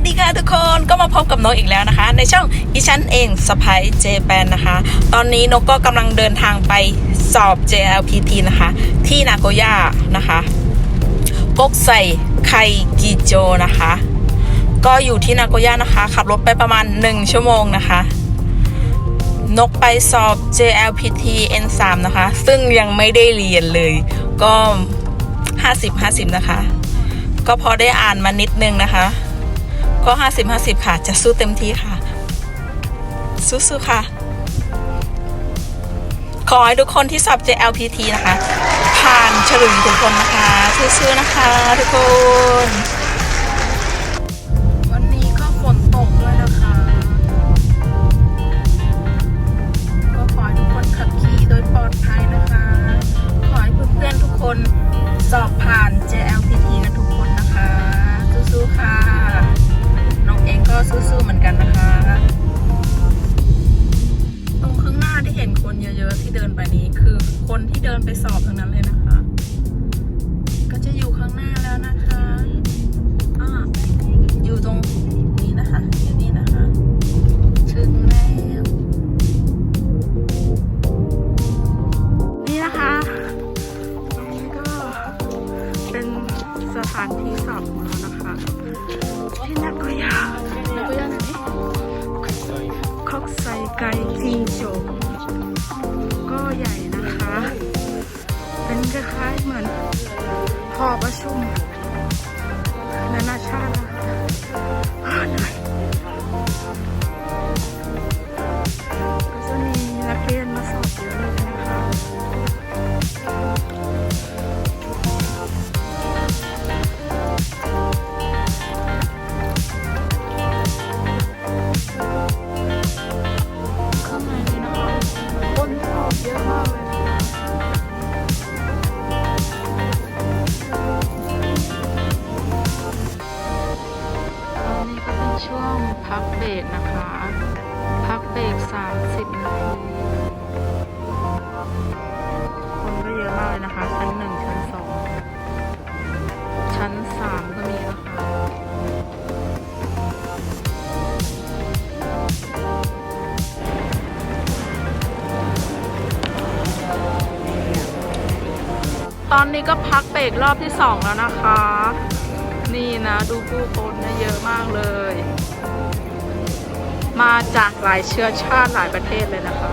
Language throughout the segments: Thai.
สวัสดีค่ะทุกคนก็มาพบกับนกอีกแล้วนะคะ ในช่องอีฉันเองสไปเจแปนนะคะ ตอนนี้นกก็กำลังเดินทางไปสอบ JLPT นะคะ ที่นาโกย่านะคะกกใส่ไคกิโจนะคะ ก็อยู่ที่นาโกย่านะคะ ขับรถไปประมาณ 1 ชั่วโมงนะคะ นกไปสอบ JLPT N3 นะคะ ซึ่งยังไม่ได้เรียนเลย ก็ 50-50 นะคะ ก็พอได้อ่านมานิดนึงนะคะ ก็ 50-50 ค่ะ จะสู้เต็มที่ค่ะ สู้ๆค่ะ ขอให้ทุกคนที่สอบ JLPT นะคะ ผ่านฉลุยทุกคนนะคะ สู้ๆนะคะทุกคนวัน ไปสอบทั้งนั้นเลยนะคะ ก็จะอยู่ข้างหน้าแล้วนะคะอ่าอยู่ตรงนี้นะคะอยู่นี่นะคะถึงแล้วนี่นะคะตรงนี้ก็เป็นสถานที่สอบของเรานะคะที่นาโกย่านาโกย่าไหนคอกไซไกจิงโจวก็ใหญ่นะ คะคล้ายๆเหมือนหอประชุม เบรกนะคะ พักเบรก30นาทีคนก็เยอะมากเลยนะคะ ชั้นหนึ่งชั้นสองชั้นสามก็มีนะคะตอนนี้ก็พักเบรกรอบที่สองแล้วนะคะ นี่นะ ดูผู้คนเนี่ยเยอะมากเลย มาจากหลายเชื้อชาติหลายประเทศเลยนะคะ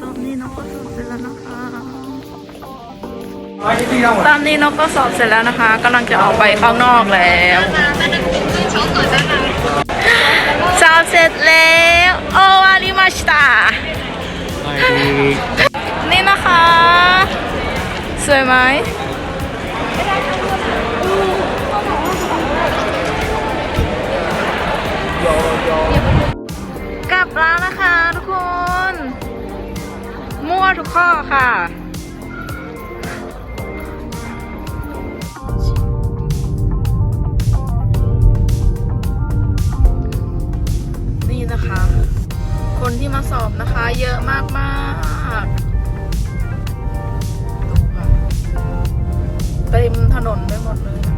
ตอนนี้นกก็สอบเสร็จแล้วนะคะ ตอนนี้นกก็สอบเสร็จแล้วนะคะกำลังจะออกไปข้างนอกแล้วสอบเสร็จแล้วโอวาริมาชิตานี่นะคะ สวยไหมกลับแล้วนะคะทุกคน มั่วทุกข้อค่ะ สอบนะคะ เยอะมากมากๆดูค่ะเต็มถนนไปหมดเลยนะคะ